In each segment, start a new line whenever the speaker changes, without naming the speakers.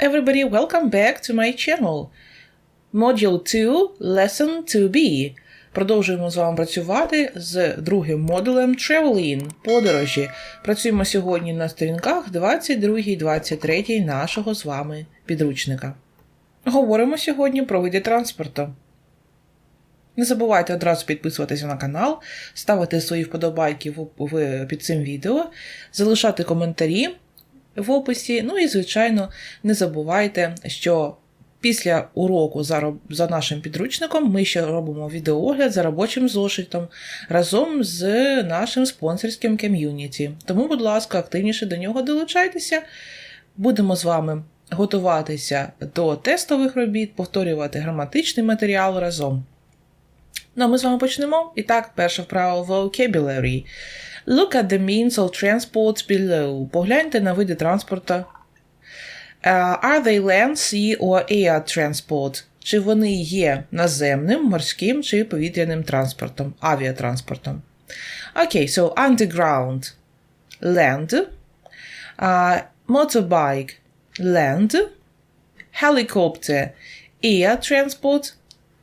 everybody, welcome back to my channel. Module 2, Lesson 2B. Продовжуємо з вами працювати з другим модулем Traveling подорожі. Працюємо сьогодні на сторінках 22 23 нашого з вами підручника. Говоримо сьогодні про види транспорту. Не забувайте одразу підписуватися на канал, ставити свої вподобайки під цим відео, залишати коментарі в описі. Ну і, звичайно, не забувайте, що після уроку за, за нашим підручником ми ще робимо відеоогляд за робочим зошитом разом з нашим спонсорським ком'юніті. Тому, будь ласка, активніше до нього долучайтеся. Будемо з вами готуватися до тестових робіт, повторювати граматичний матеріал разом. Ну, а ми з вами почнемо. І так, перша вправа vocabulary. Look at the means of transport below. Погляньте на види транспорту. Uh, are they land, sea or air transport? Чи вони є наземним, морським чи повітряним транспортом, авіатранспортом? Окей, okay, so underground land, uh, motorbike land, helicopter air transport,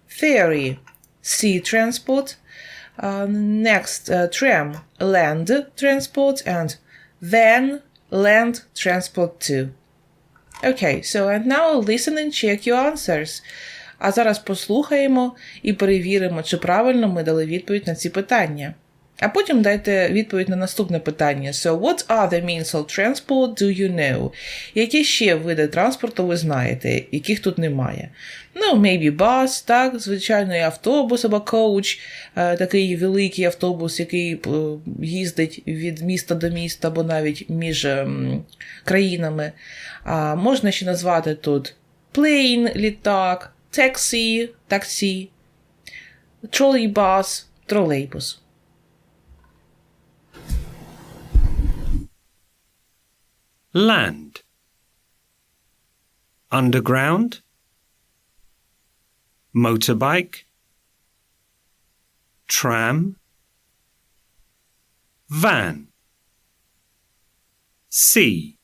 ferry sea transport, uh, next uh, tram land transport and van land transport too. Okay, so and now listen and check your answers. А зараз послухаємо і перевіримо, чи правильно ми дали відповідь на ці питання. А потім дайте відповідь на наступне питання. So, what the means of transport do you know? Які ще види транспорту ви знаєте, яких тут немає? Ну, maybe bus, так, звичайний автобус або coach, такий великий автобус, який їздить від міста до міста, або навіть між країнами. А Можна ще назвати тут plane, літак, taxi, таксі, тролейбус, тролейбус.
Land. Underground. Motorbike. Tram. Van. Sea.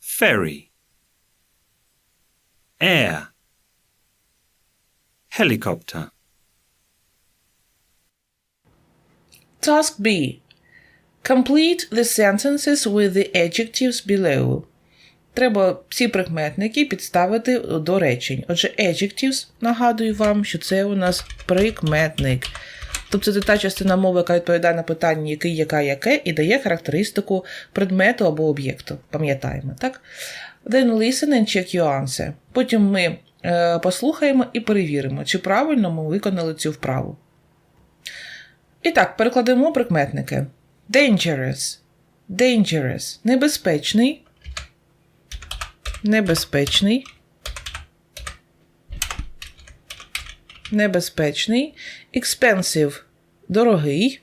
Ferry. Air. Helicopter.
Task B Complete the sentences with the adjectives below. Треба всі прикметники підставити до речень. Отже, adjectives, нагадую вам, що це у нас прикметник. Тобто це та частина мови, яка відповідає на питання, який, яка, яке, і дає характеристику предмету або об'єкту. Пам'ятаємо, так? Then listen and check your answer. Потім ми е, послухаємо і перевіримо, чи правильно ми виконали цю вправу. І так, перекладемо прикметники. Dangerous. Dangerous. Небезпечний. Небезпечний. Небезпечний. Expensive. Дорогий.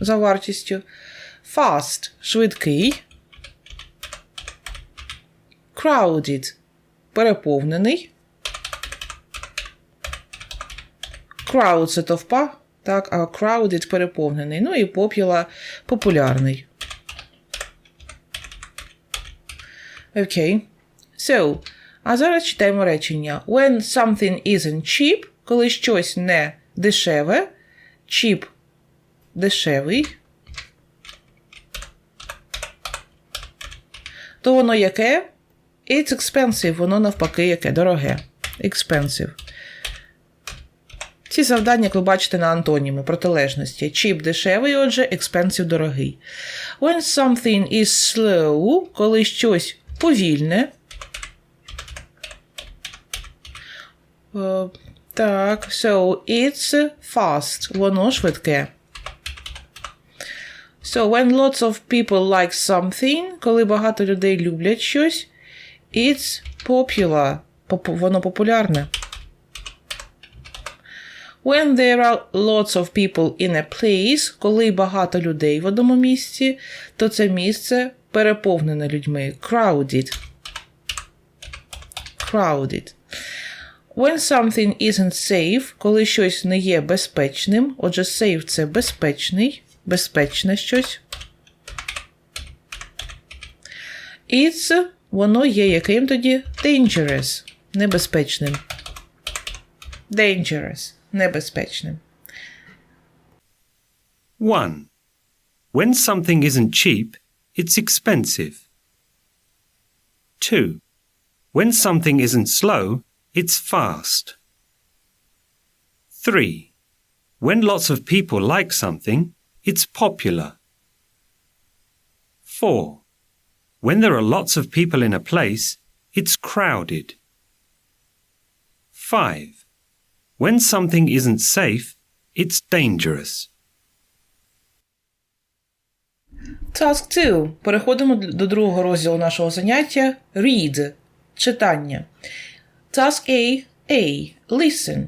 За вартістю. Fast. Швидкий. Crowded. Переповнений. Crowd – це товпа так, а crowded переповнений. Ну і popular популярний. Окей. Okay. So, а зараз читаємо речення. When something isn't cheap, коли щось не дешеве, cheap дешевий, то воно яке? It's expensive, воно навпаки яке дороге. Expensive. Ці завдання, як ви бачите, на антоніми протилежності. Cheap дешевий, отже, expensive дорогий. When something is slow, коли щось повільне. Uh, так, so it's fast. Воно швидке. So, when lots of people like something, коли багато людей люблять щось, it's popular. Воно популярне. When there are lots of people in a place, коли багато людей в одному місці, то це місце переповнене людьми. Crowded. Crowded. When something isn't safe, коли щось не є безпечним. Отже, safe це безпечний, безпечне щось. It's воно є яким тоді? Dangerous. Небезпечним. Dangerous. Небезпечним.
1. When something isn't cheap, it's expensive. 2. When something isn't slow, it's fast. 3. When lots of people like something, it's popular. 4. When there are lots of people in a place, it's crowded. 5. When something isn't safe, it's dangerous.
Task 2. Переходимо до другого розділу нашого заняття. Read. Читання. Task A. A. Listen.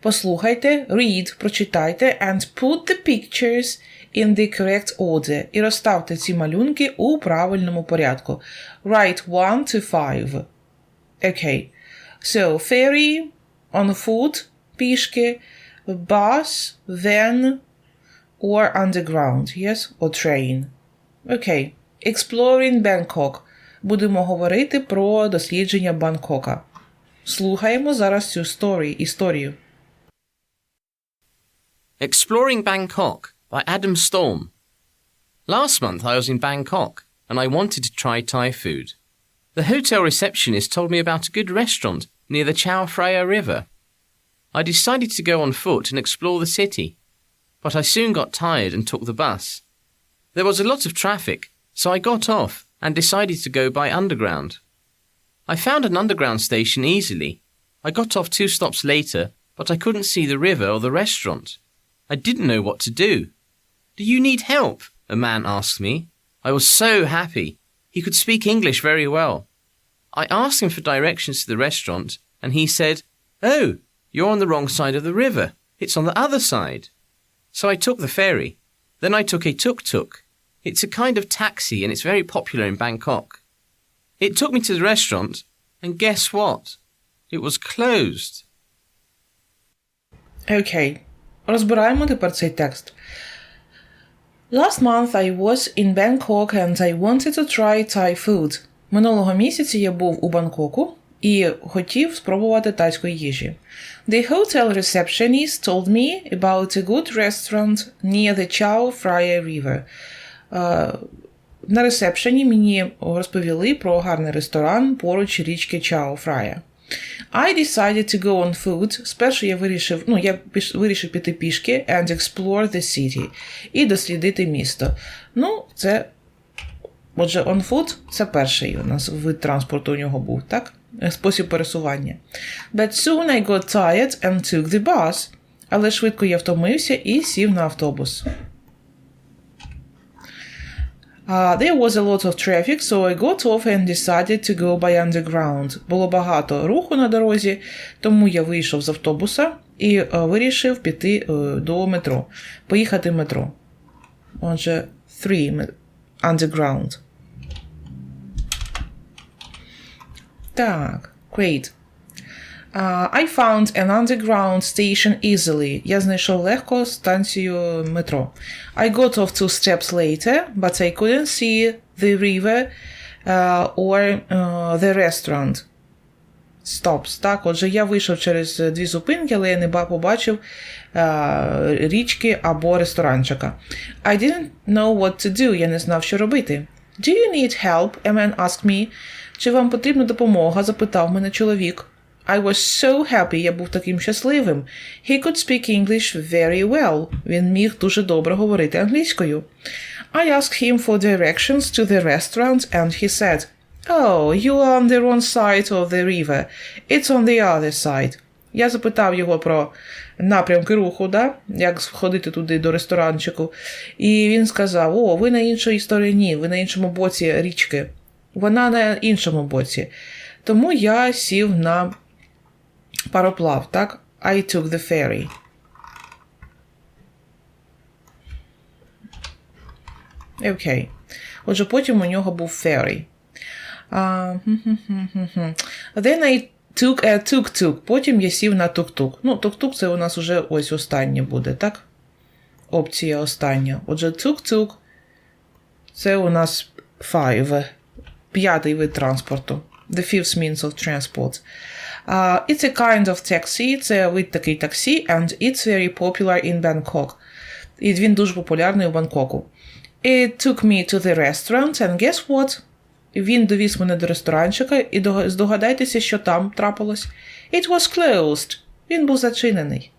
Послухайте, read, прочитайте and put the pictures in the correct order. І розставте ці малюнки у правильному порядку. Write 1 to 5. Okay. So, ferry, on foot, пішки, bus, van, or underground, yes, or train. Окей. Exploring Bangkok. Будемо говорити про дослідження Бангкока. Слухаємо зараз цю story, історію.
Exploring Bangkok by Adam Storm. Last month I was in Bangkok and I wanted to try Thai food. The hotel receptionist told me about a good restaurant near the Chao Phraya River. I decided to go on foot and explore the city, but I soon got tired and took the bus. There was a lot of traffic, so I got off and decided to go by underground. I found an underground station easily. I got off two stops later, but I couldn't see the river or the restaurant. I didn't know what to do. Do you need help? A man asked me. I was so happy. He could speak English very well. I asked him for directions to the restaurant, and he said, Oh, you're on the wrong side of the river. It's on the other side. So I took the ferry. Then I took a tuk tuk. It's a kind of taxi, and it's very popular in Bangkok. It took me to the restaurant, and guess what? It was closed.
Окей. Розбираємо тепер цей текст. Last month I was in Bangkok and I wanted to try Thai food. Минулого місяця я був у Бангкоку і хотів спробувати тайської їжі. The hotel receptionist told me about a good restaurant near the Chao Phraya River. Е, на ресепшені мені розповіли про гарний ресторан поруч річки Чао Фрая. I decided to go on foot. Спершу я вирішив, ну, я вирішив піти пішки and explore the city і дослідити місто. Ну, це. Отже, on foot – це перший у нас вид транспорту у нього був, так? Спосіб пересування. But soon I got tired and took the bus. Але швидко я втомився і сів на автобус. Uh, there was a lot of traffic, so I got off and decided to go by underground. Було багато руху на дорозі, тому я вийшов з автобуса і е, вирішив піти е, до метро, поїхати в метро. Отже, three ме- underground. Так, great. Uh, I found an underground station easily. Я знайшов легко станцію метро. I got off two steps later, but I couldn't see the river uh, or uh, the restaurant. Stops. Так, отже, я вийшов через дві зупинки, але я не побачив е, річки або ресторанчика. I didn't know what to do. Я не знав, що робити. Do you need help? A man asked me. Чи вам потрібна допомога? запитав мене чоловік. I was so happy, я був таким щасливим. He could speak English very well. Він міг дуже добре говорити англійською. I asked him for directions to the restaurant and he said, Oh, you are on the wrong side of the river. It's on the other side. Я запитав його про напрямки руху, да? як сходити туди до ресторанчику. І він сказав: О, ви на іншій стороні, ви на іншому боці річки. Вона на іншому боці. Тому я сів на пароплав, так? I took the ferry. Окей. Отже, потім у нього був ferry. А. Then I a tuk-tuk. Потім я сів на тук-тук. Ну, тук-тук це у нас уже ось останнє буде, так? Опція остання. Отже, тук-тук це у нас five. п'ятий вид транспорту. The fifth means of transport. Uh, it's a kind of taxi, це вид такий таксі, and it's very popular in Bangkok. І він дуже популярний у Бангкоку. It took me to the restaurant, and guess what? Він довіз мене до ресторанчика, і здогадайтеся, що там трапилось. It was closed. Він був зачинений.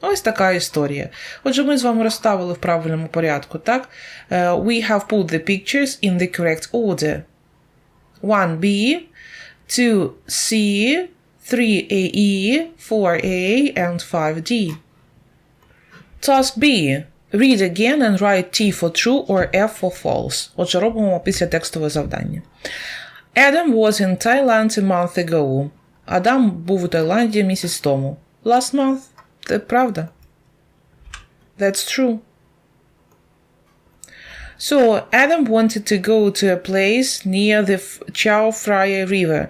Ось така історія. Отже, ми з вами розставили в правильному порядку, так? Е, we have put the pictures in the correct order. 1B, 2C, 3AE, 4A, and 5D. Task B. Read again and write T for true or F for false. Отже, робимо після текстове завдання. Adam was in Thailand a month ago. Адам був у Таїланді місяць тому. Last month. Це правда. That's true. So, Adam wanted to go to a place near the F- Chao Phraya River.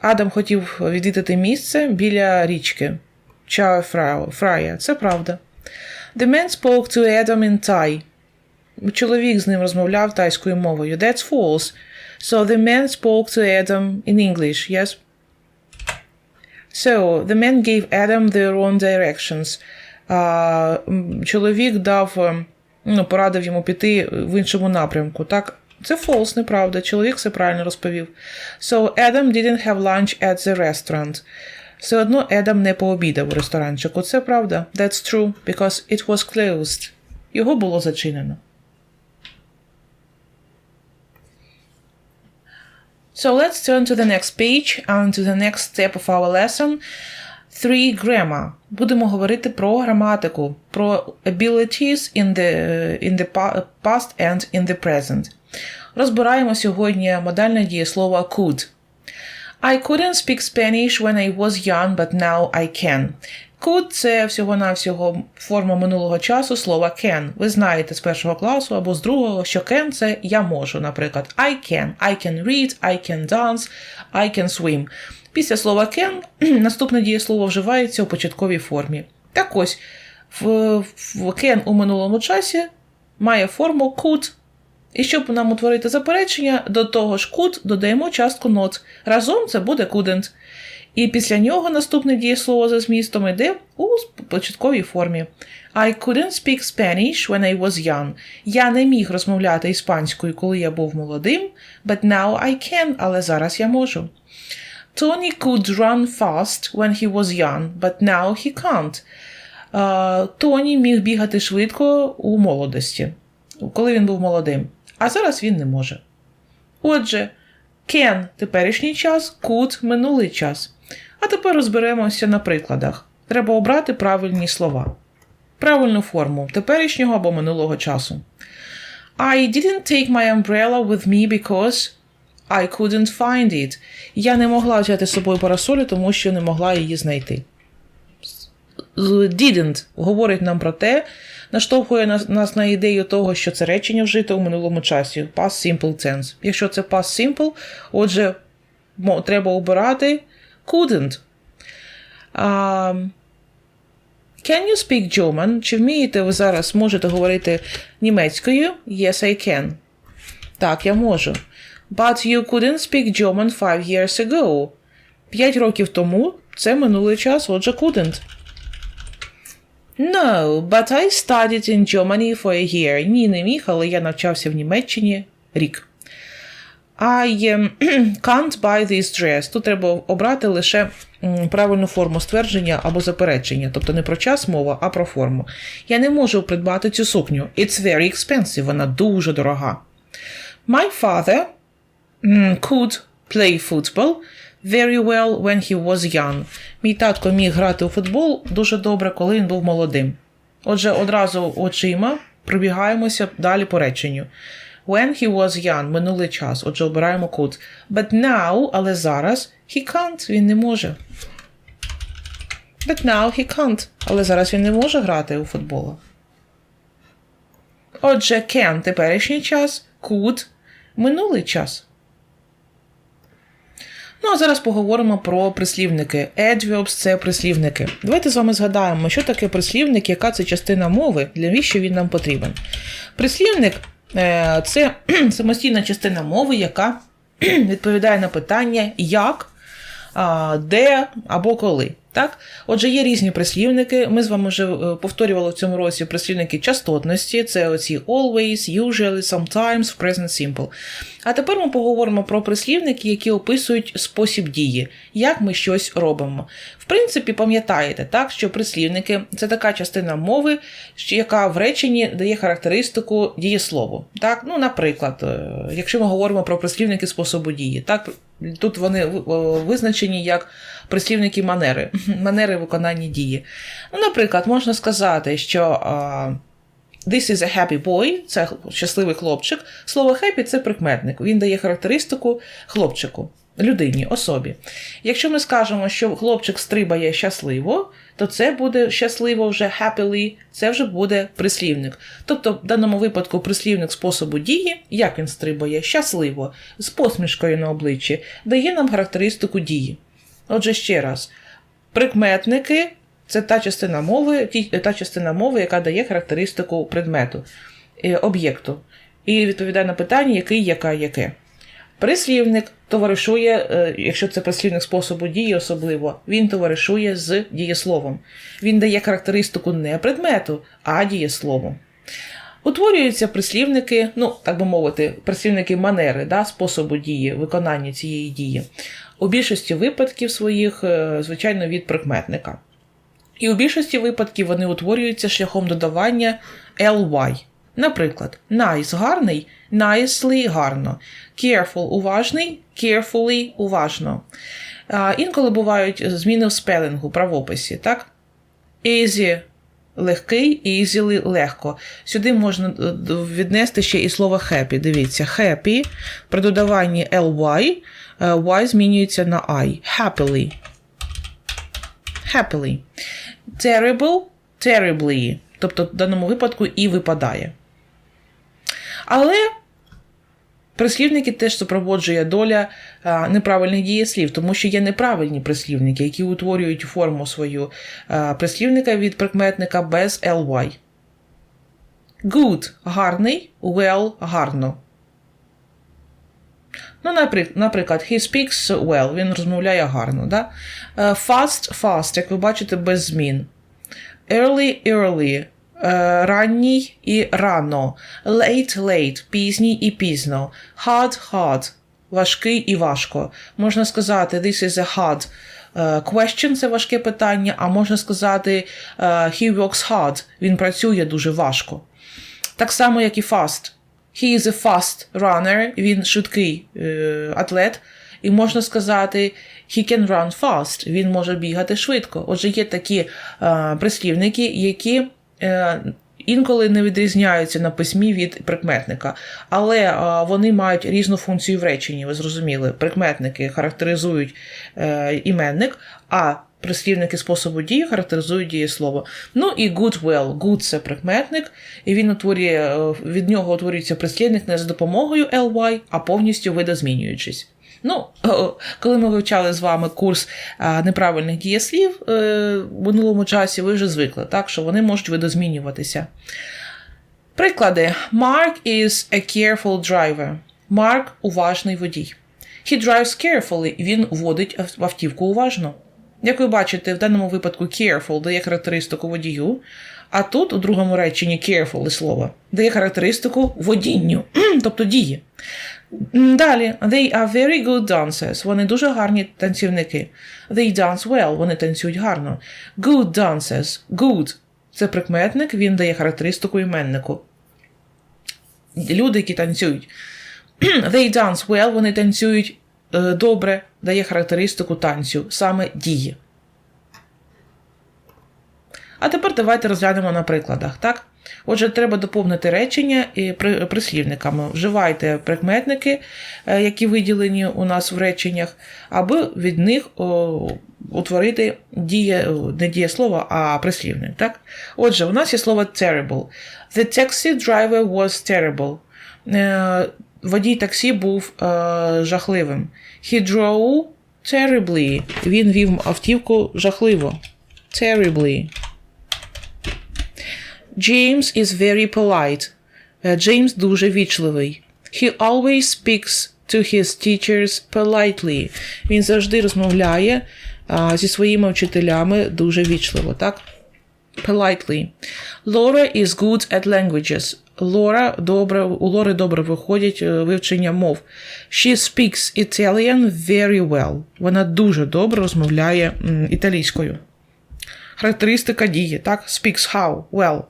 Адам хотів відвідати місце біля річки. Chao Phraya. Phraya. Це правда. The man spoke to Adam in Thai. Чоловік з ним розмовляв тайською мовою. That's false. So the man spoke to Adam in English, yes? So, the man gave Adam the wrong directions. М, чоловік дав, е, ну, порадив йому піти в іншому напрямку. Так, це false, неправда. Чоловік все правильно розповів. So, Adam didn't have lunch at the restaurant. Все одно Едам не пообідав у ресторанчику. Це правда. That's true, because it was closed. Його було зачинено. So let's turn to the next page and to the next step of our lesson. Three grammar. Будемо говорити про граматику, про abilities in the, in the past and in the present. Розбираємо сьогодні модальне дієслово could. I couldn't speak Spanish when I was young, but now I can. Could – це всього-навсього форма минулого часу слова can. Ви знаєте з першого класу або з другого, що can – це я можу, наприклад. I can. I can read, I can dance, I can swim. Після слова can наступне дієслово вживається у початковій формі. Так ось, в, в can у минулому часі має форму could. І щоб нам утворити заперечення, до того ж could додаємо частку not. Разом це буде couldn't. І після нього наступне дієслово за змістом йде у початковій формі. I couldn't speak Spanish when I was young. Я не міг розмовляти іспанською, коли я був молодим, but now I can, але зараз я можу. Tony could run fast when he was young, but now he can't. Тоні міг бігати швидко у молодості, коли він був молодим. А зараз він не може. Отже, can теперішній час, could минулий час. А тепер розберемося на прикладах. Треба обрати правильні слова. Правильну форму теперішнього або минулого часу. I didn't take my umbrella with me because I couldn't find it. Я не могла взяти з собою парасолю, тому що не могла її знайти. Didn't говорить нам про те, наштовхує нас, на ідею того, що це речення вжите у минулому часі. Past simple tense. Якщо це past simple, отже, треба обирати couldn't. Um, can you speak German? Чи вмієте ви зараз можете говорити німецькою? Yes, I can. Так, я можу. But you couldn't speak German five years ago. П'ять років тому це минулий час, отже, couldn't. No, but I studied in Germany for a year. Ні, не міг, але я навчався в Німеччині рік. I um, can't buy this dress. Тут треба обрати лише правильну форму ствердження або заперечення, тобто не про час мова, а про форму. Я не можу придбати цю сукню. It's very expensive, вона дуже дорога. My father could play football very well when he was young. Мій татко міг грати у футбол дуже добре, коли він був молодим. Отже, одразу очима пробігаємося далі по реченню. When he was young, минулий час. Отже, обираємо could. But now, але зараз, he can't, він не може. But now he can't. Але зараз він не може грати у футбол. Отже, can теперішній час, could минулий час. Ну, а зараз поговоримо про прислівники. Adverbs – це прислівники. Давайте з вами згадаємо, що таке прислівник, яка це частина мови, для віщо він нам потрібен. Прислівник е, це самостійна частина мови, яка відповідає на питання як, де або коли. Так? Отже, є різні прислівники. Ми з вами вже е, повторювали в цьому році прислівники частотності. Це оці always, usually, sometimes, в present simple. А тепер ми поговоримо про прислівники, які описують спосіб дії, як ми щось робимо. В принципі, пам'ятаєте, так, що прислівники це така частина мови, яка в реченні дає характеристику дієслову. Так? Ну, наприклад, е, якщо ми говоримо про прислівники способу дії, так, тут вони визначені як прислівники манери, манери виконання дії. Ну, наприклад, можна сказати, що. This is a happy boy, це щасливий хлопчик. Слово happy це прикметник. Він дає характеристику хлопчику, людині, особі. Якщо ми скажемо, що хлопчик стрибає щасливо, то це буде щасливо вже happily, це вже буде прислівник. Тобто, в даному випадку прислівник способу дії, як він стрибає, щасливо, з посмішкою на обличчі, дає нам характеристику дії. Отже, ще раз, прикметники це та частина мови, та частина мови, яка дає характеристику предмету, е, об'єкту. І відповідає на питання, який, яка, яке. Прислівник товаришує, е, якщо це прислівник способу дії, особливо, він товаришує з дієсловом. Він дає характеристику не предмету, а дієслову. Утворюються прислівники, ну, так би мовити, прислівники манери, да, способу дії, виконання цієї дії. У більшості випадків своїх, е, звичайно, від прикметника. І у більшості випадків вони утворюються шляхом додавання ly. Наприклад, nice гарний, nicely гарно, careful уважний, carefully уважно. А, інколи бувають зміни в спелингу, правописі, так? Easy легкий, easily легко. Сюди можна е, віднести ще і слово happy. Дивіться, happy при додаванні ly, е, y змінюється на I. Happily. Happily. Terrible, terribly. Тобто в даному випадку і випадає. Але прислівники теж супроводжує доля неправильних дієслів, тому що є неправильні прислівники, які утворюють форму свою прислівника від прикметника без ly. Good гарний, well гарно. Ну, наприклад, he speaks well, він розмовляє гарно. Да? Fast, fast, як ви бачите, без змін. Early, early, ранній і рано. Late, late, пізній і пізно. Hard, hard, важкий і важко. Можна сказати, this is a hard е, question, це важке питання, а можна сказати, е, he works hard, він працює дуже важко. Так само, як і fast. He is a fast runner, він швидкий е, атлет. І можна сказати, he can run fast, він може бігати швидко. Отже, є такі е, прислівники, які е, інколи не відрізняються на письмі від прикметника, але е, вони мають різну функцію в реченні. Ви зрозуміли, прикметники характеризують е, іменник, а прислівники способу дії характеризують дієслово. Ну і good well. Good – це прикметник, і він утворює, е, від нього утворюється прислівник не за допомогою ly, а повністю видозмінюючись. Ну, коли ми вивчали з вами курс неправильних дієслів е, в минулому часі, ви вже звикли, так, що вони можуть видозмінюватися. Приклади: Mark is a careful driver. Марк уважний водій. He drives carefully. Він водить автівку уважно. Як ви бачите, в даному випадку careful дає характеристику водію, а тут, у другому реченні careful слово, дає характеристику водінню, тобто дії. Далі, they are very good dancers. Вони дуже гарні танцівники. They dance well, вони танцюють гарно. Good dancers. Good – це прикметник, він дає характеристику іменнику. Люди, які танцюють. They dance well, вони танцюють е, добре, дає характеристику танцю, саме дії. А тепер давайте розглянемо на прикладах, так? Отже, треба доповнити речення прислівниками. Вживайте прикметники, е, які виділені у нас в реченнях, аби від них утворити діє, не дієслово, а прислівник. Так? Отже, у нас є слово terrible. The taxi driver was terrible. Е, Водій таксі був е, жахливим. He drove terribly. Він вів автівку жахливо. Terribly. James is very polite. Джеймс дуже вічливий. He always speaks to his teachers politely. Він завжди розмовляє а, зі своїми вчителями дуже вічливо, так? Politely. Laura is good at languages. Лора добре, у Лори добре виходять е, вивчення мов. She speaks Italian very well. Вона дуже добре розмовляє італійською. Характеристика дії, так? Speaks how? Well.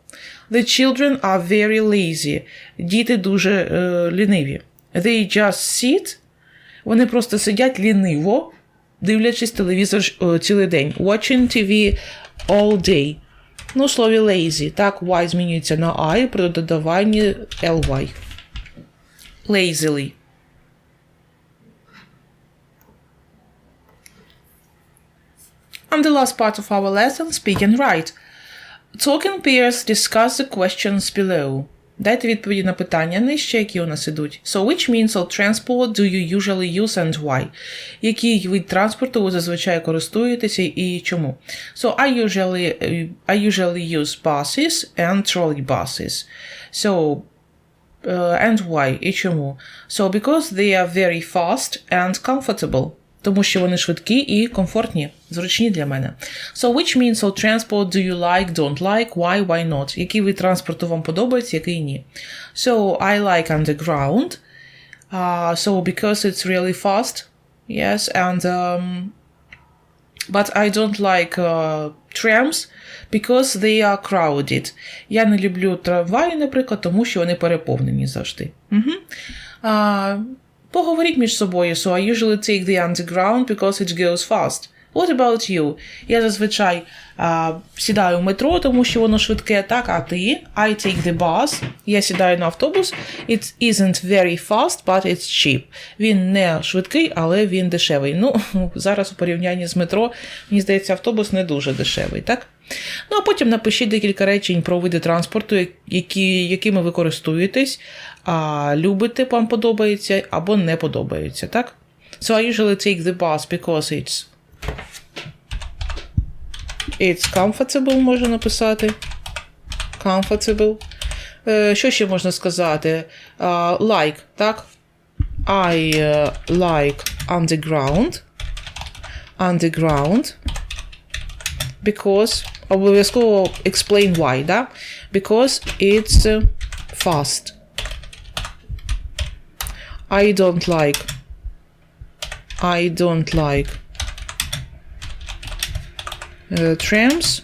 The children are very lazy. Діти дуже е, ліниві. They just sit. Вони просто сидять ліниво, дивлячись телевізор е, цілий день. Watching TV all day. Ну, в слові lazy. Так, Y змінюється на I при додаванні ly. Lazily. And the last part of our lesson, speak and write. Talking pairs discuss the questions below. Дайте відповіді на питання нижче, які у нас ідуть. So, which means of transport do you usually use and why? Який вид транспорту ви зазвичай користуєтеся і чому? So, I usually, I usually use buses and trolley buses. So, uh, and why? І чому? So, because they are very fast and comfortable. Тому що вони швидкі і комфортні, зручні для мене. So, which means of transport do you like, don't like, why, why not? Який вид транспорту вам подобається, який ні? So, I like underground. Uh, so, because it's really fast. Yes, and um, But I don't like uh, trams because they are crowded. Я не люблю трамваї, наприклад, тому що вони переповнені завжди. Угу. А, поговоріть між собою. So I usually take the underground because it goes fast. What about you? Я зазвичай а, сідаю в метро, тому що воно швидке, так, а ти? I take the bus. Я сідаю на автобус. It isn't very fast, but it's cheap. Він не швидкий, але він дешевий. Ну, зараз у порівнянні з метро, мені здається, автобус не дуже дешевий, так? Ну, а потім напишіть декілька речень про види транспорту, які, якими ви користуєтесь, а, любите, вам подобається або не подобається, так? So I usually take the bus because it's It's comfortable можна написати. Comfortable. Е, що ще можна сказати? Е, like, так? I е, like underground. Underground. Because. Обов'язково explain why, да? Because it's е, fast. I don't like. I don't like uh, trams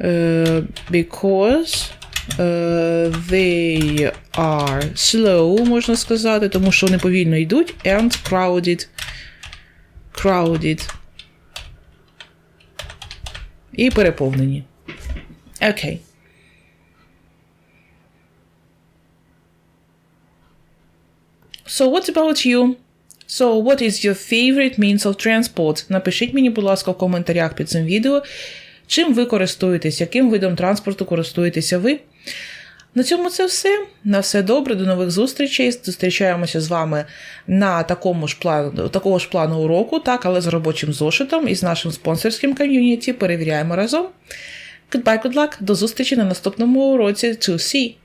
uh, because uh, they are slow, можна сказати, тому що вони повільно йдуть, and crowded. Crowded. І переповнені. Окей. So what about you? So, what is your favorite means of transport? Напишіть мені, будь ласка, в коментарях під цим відео, чим ви користуєтесь, яким видом транспорту користуєтеся ви. На цьому це все. На все добре, до нових зустрічей. Зустрічаємося з вами на такому ж плану, такого ж плану уроку, так, але з робочим зошитом і з нашим спонсорським ком'юніті. Перевіряємо разом. Goodbye, good luck. До зустрічі на наступному уроці. To see!